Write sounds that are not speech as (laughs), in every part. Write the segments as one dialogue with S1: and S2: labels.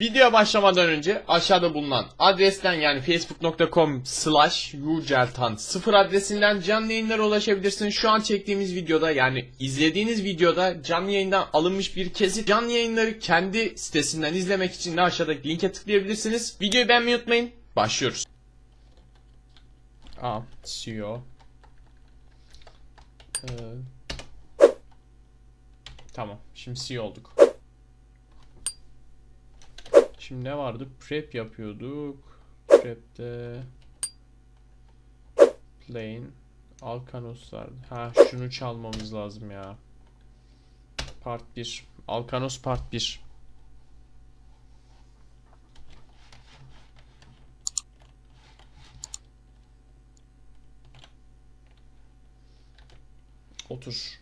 S1: Videoya başlamadan önce aşağıda bulunan adresten yani facebook.com slash yüceltan 0 adresinden canlı yayınlara ulaşabilirsiniz. Şu an çektiğimiz videoda yani izlediğiniz videoda canlı yayından alınmış bir kesit. Canlı yayınları kendi sitesinden izlemek için de aşağıdaki linke tıklayabilirsiniz. Videoyu beğenmeyi unutmayın. Başlıyoruz. Aa, CEO. Ee, tamam, şimdi CEO olduk. Şimdi ne vardı? Prep yapıyorduk. Prep'te Plain Alkanos vardı. Ha şunu çalmamız lazım ya. Part 1. Alkanos Part 1. Otur.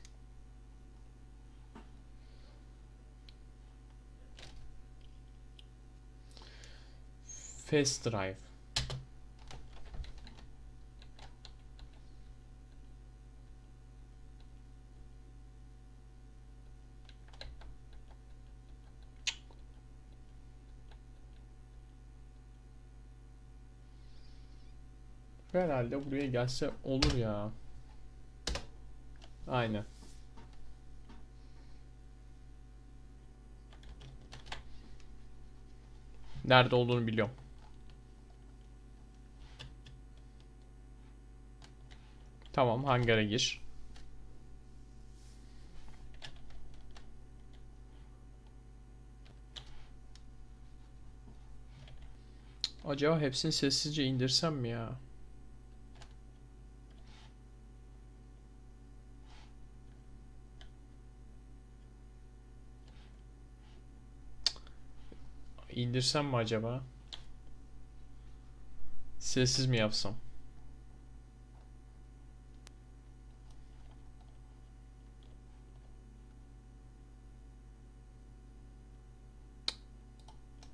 S1: Fast Drive. Herhalde buraya gelse olur ya. Aynen. Nerede olduğunu biliyorum. Tamam hangara gir. Acaba hepsini sessizce indirsem mi ya? İndirsem mi acaba? Sessiz mi yapsam?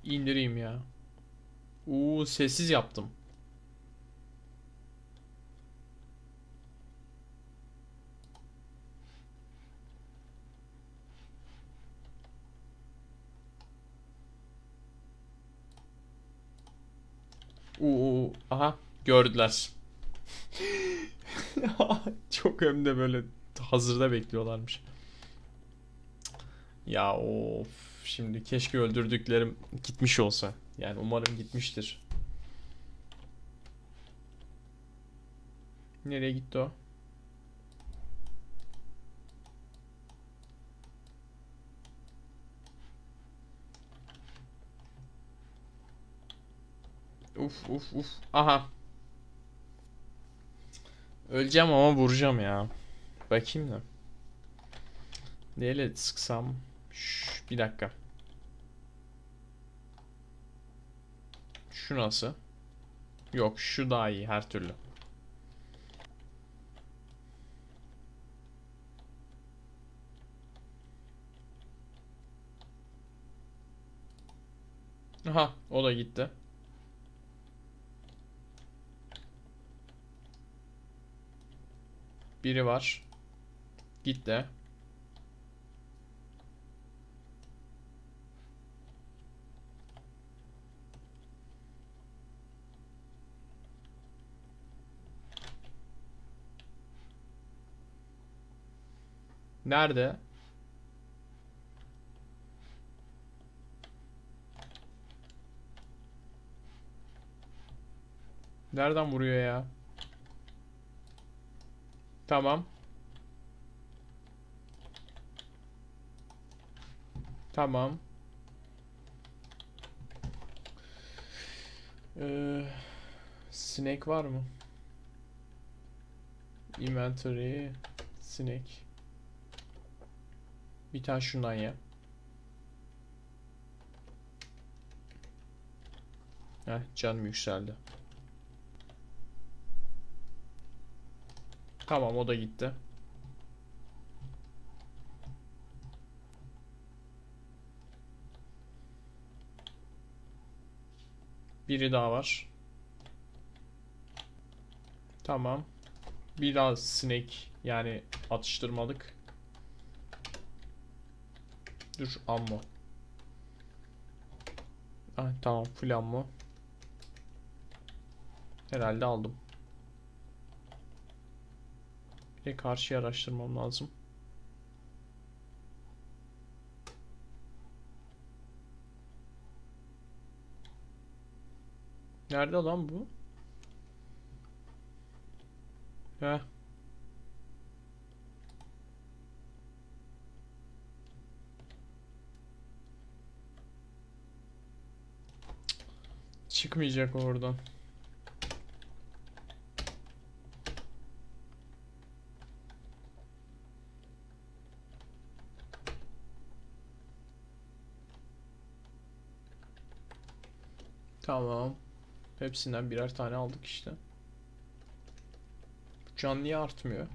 S1: İndireyim ya. Uuu sessiz yaptım. Uuu aha gördüler. (laughs) Çok hem de böyle hazırda bekliyorlarmış. Ya of şimdi keşke öldürdüklerim gitmiş olsa. Yani umarım gitmiştir. Nereye gitti o? Uf uf uf. Aha. Öleceğim ama vuracağım ya. Bakayım da. Neyle sıksam? Şş, bir dakika. Şu nasıl? Yok şu daha iyi her türlü. Aha o da gitti. Biri var. Gitti. Nerede? Nereden vuruyor ya? Tamam. Tamam. Ee, snake var mı? Inventory snake. Bir tane şundan ye. Heh, canım yükseldi. Tamam o da gitti. Biri daha var. Tamam. Bir daha snake yani atıştırmalık. Dur ammo. Ah, tamam full ammo. Herhalde aldım. Bir de karşıyı araştırmam lazım. Nerede lan bu? Heh. Çıkmayacak oradan. Tamam. Hepsinden birer tane aldık işte. Can niye artmıyor?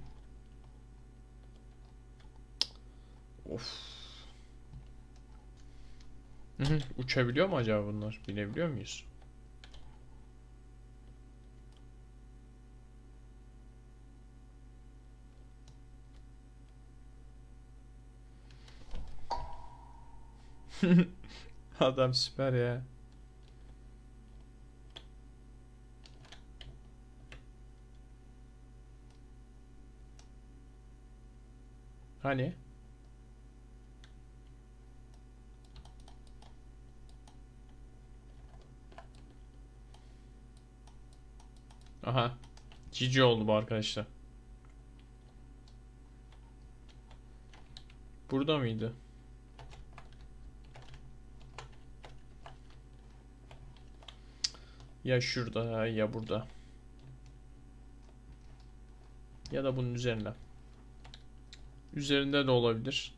S1: Of. Uçabiliyor mu acaba bunlar? Binebiliyor muyuz? (laughs) Adam süper ya. Hani? Aha. Cici oldu bu arkadaşlar. Burada mıydı? Ya şurada ya burada. Ya da bunun üzerinde. Üzerinde de olabilir.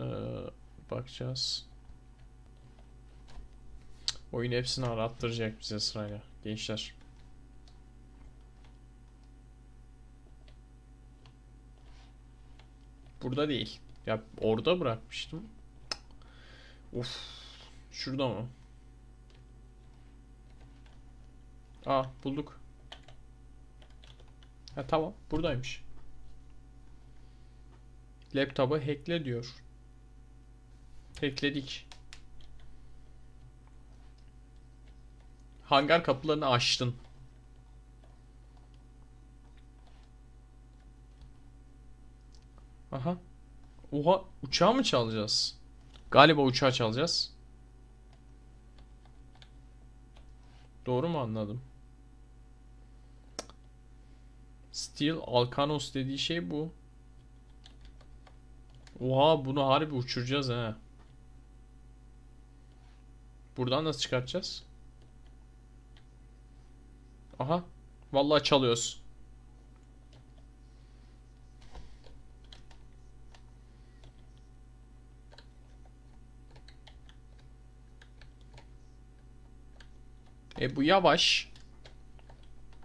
S1: Ee, bakacağız. Oyun hepsini arattıracak bize sırayla. Gençler. Burada değil. Ya orada bırakmıştım. Uf. Şurada mı? Aa bulduk. Ha tamam buradaymış. Laptopu hackle diyor. Hackledik. Hangar kapılarını açtın. Aha. Oha uçağı mı çalacağız? Galiba uçağı çalacağız. Doğru mu anladım? Steel Alcanos dediği şey bu. Oha bunu harbi uçuracağız ha. Buradan nasıl çıkartacağız? Aha. Vallahi çalıyoruz. E bu yavaş.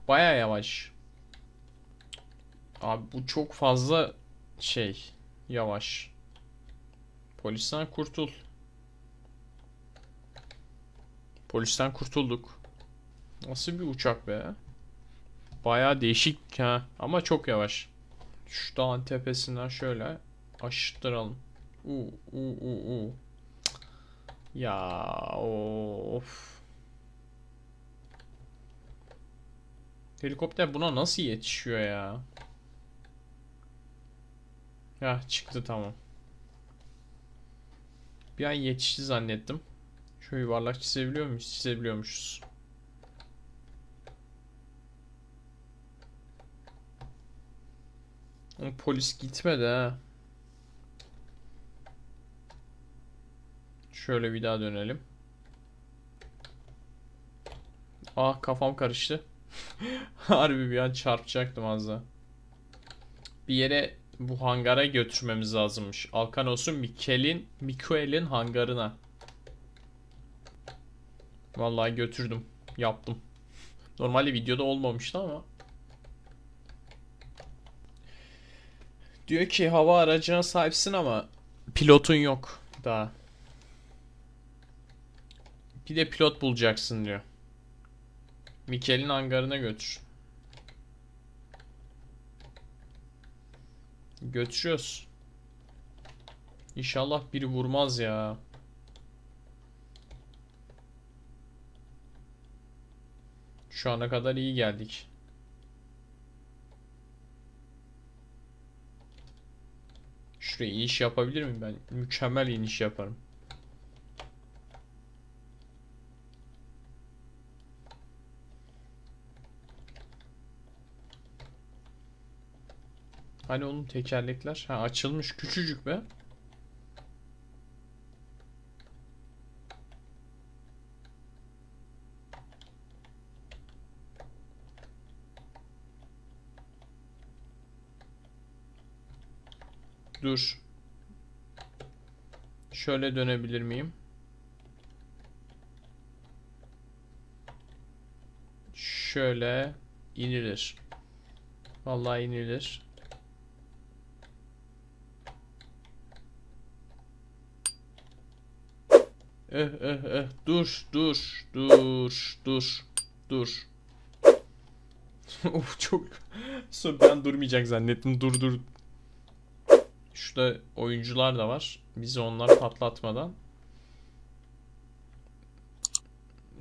S1: Baya yavaş. Abi bu çok fazla şey yavaş. Polisten kurtul. Polisten kurtulduk. Nasıl bir uçak be? Baya değişik ha ama çok yavaş. Şu dağın tepesinden şöyle aşıttıralım. U u u u. Ya of. Helikopter buna nasıl yetişiyor ya? Ya çıktı tamam. Bir an yetişti zannettim. Şu yuvarlak çizebiliyor muyuz? Çizebiliyormuşuz. Ama polis gitmedi ha. Şöyle bir daha dönelim. Ah kafam karıştı. (laughs) Harbi bir an çarpacaktım az daha. Bir yere bu hangara götürmemiz lazımmış. Alkanos'un Mikel'in Mikuel'in hangarına. Vallahi götürdüm. Yaptım. Normalde videoda olmamıştı ama. Diyor ki hava aracına sahipsin ama pilotun yok daha. Bir de pilot bulacaksın diyor. Mikel'in hangarına götür. Götürüyoruz. İnşallah biri vurmaz ya. Şu ana kadar iyi geldik. Şuraya iniş yapabilir miyim ben? Mükemmel iniş yaparım. Hani onun tekerlekler? Ha açılmış küçücük be. Dur. Şöyle dönebilir miyim? Şöyle inilir. Vallahi inilir. Eh eh eh dur dur dur dur dur. (laughs) of çok ben durmayacak zannettim dur dur. Şurada oyuncular da var. Bizi onlar patlatmadan.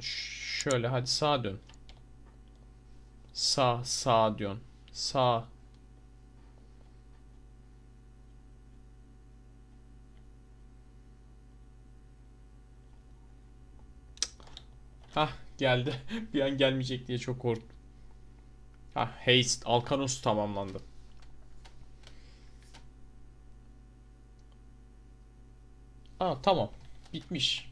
S1: Şöyle hadi sağa dön. Sağ sağa dön. Sağ. Hah geldi. (laughs) Bir an gelmeyecek diye çok korktum. Hah haste Alkanos tamamlandı. Aa tamam. Bitmiş.